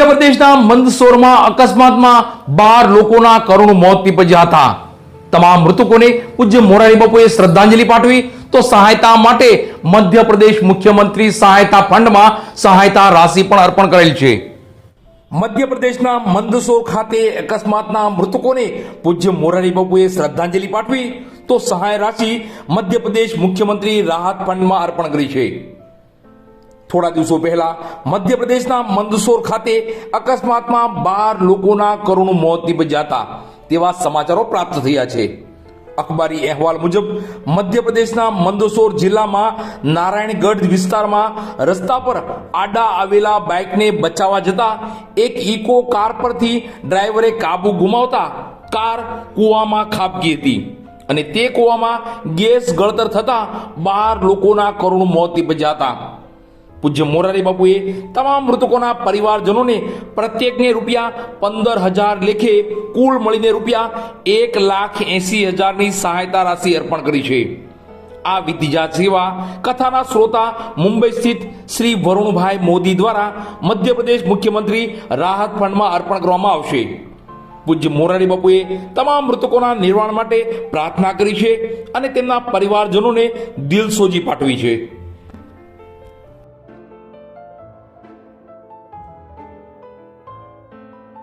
મધ્યપ્રદેશના મંદસોરમાં અકસ્માતમાં બાર લોકોના કરુણ મોત નીપજ્યા હતા. તમામ મૃતકોને પૂજ્ય મોરારી બાપુએ શ્રદ્ધાંજલિ પાઠવી, તો સહાયતા માટે મધ્યપ્રદેશ મુખ્યમંત્રી સહાયતા ફંડમાં સહાયતા રાશિ પણ અર્પણ કરેલ છે. મધ્યપ્રદેશના મંદસોર ખાતે અકસ્માતના મૃતકોને પૂજ્ય મોરારી બાપુએ શ્રદ્ધાંજલિ પાઠવી, તો સહાય રાશિ મધ્યપ્રદેશ મુખ્યમંત્રી રાહત ફંડમાં અર્પણ કરી છે. થોડા દિવસો પહેલા મધ્યપ્રદેશના મંદસોર ખાતે અકસ્માતમાં બાર લોકોના કરુણ મોત નીપજ્યા તેવા સમાચારો પ્રાપ્ત થયા છે. અખબારી અહેવાલ મુજબ, મધ્યપ્રદેશના મંદસોર જિલ્લામાં નારાયણગઢ વિસ્તારમાં રસ્તા પર આડા આવેલા બાઇકને બચાવવા જતા એક ઇકો કાર પરથી ડ્રાઈવરે કાબુ ગુમાવતા કાર કૂવામાં ખાબકી હતી અને તે કૂવામાં ગેસ ગળતર થતા બાર લોકોના કરુણ મોત નીપજ્યા હતા પૂજ્ય મોરારી બાપુએ તમામ મૃતકોના પરિવારજનોને પ્રત્યેકને રૂપિયા પંદર હજાર લેખે કુલ મળીને રૂપિયા એક લાખ એસી હજારની સહાયતા રાશિ અર્પણ કરી છે. આ વિધિજા સેવા કથાના શ્રોતા મુંબઈ સ્થિત શ્રી વરુણભાઈ મોદી દ્વારા મધ્યપ્રદેશ મુખ્યમંત્રી રાહત ફંડમાં અર્પણ કરવામાં આવશે. પૂજ્ય મોરારી બાપુએ તમામ મૃતકોના નિર્વાણ માટે પ્રાર્થના કરી છે અને તેમના પરિવારજનોને દિલસોજી પાઠવી છે.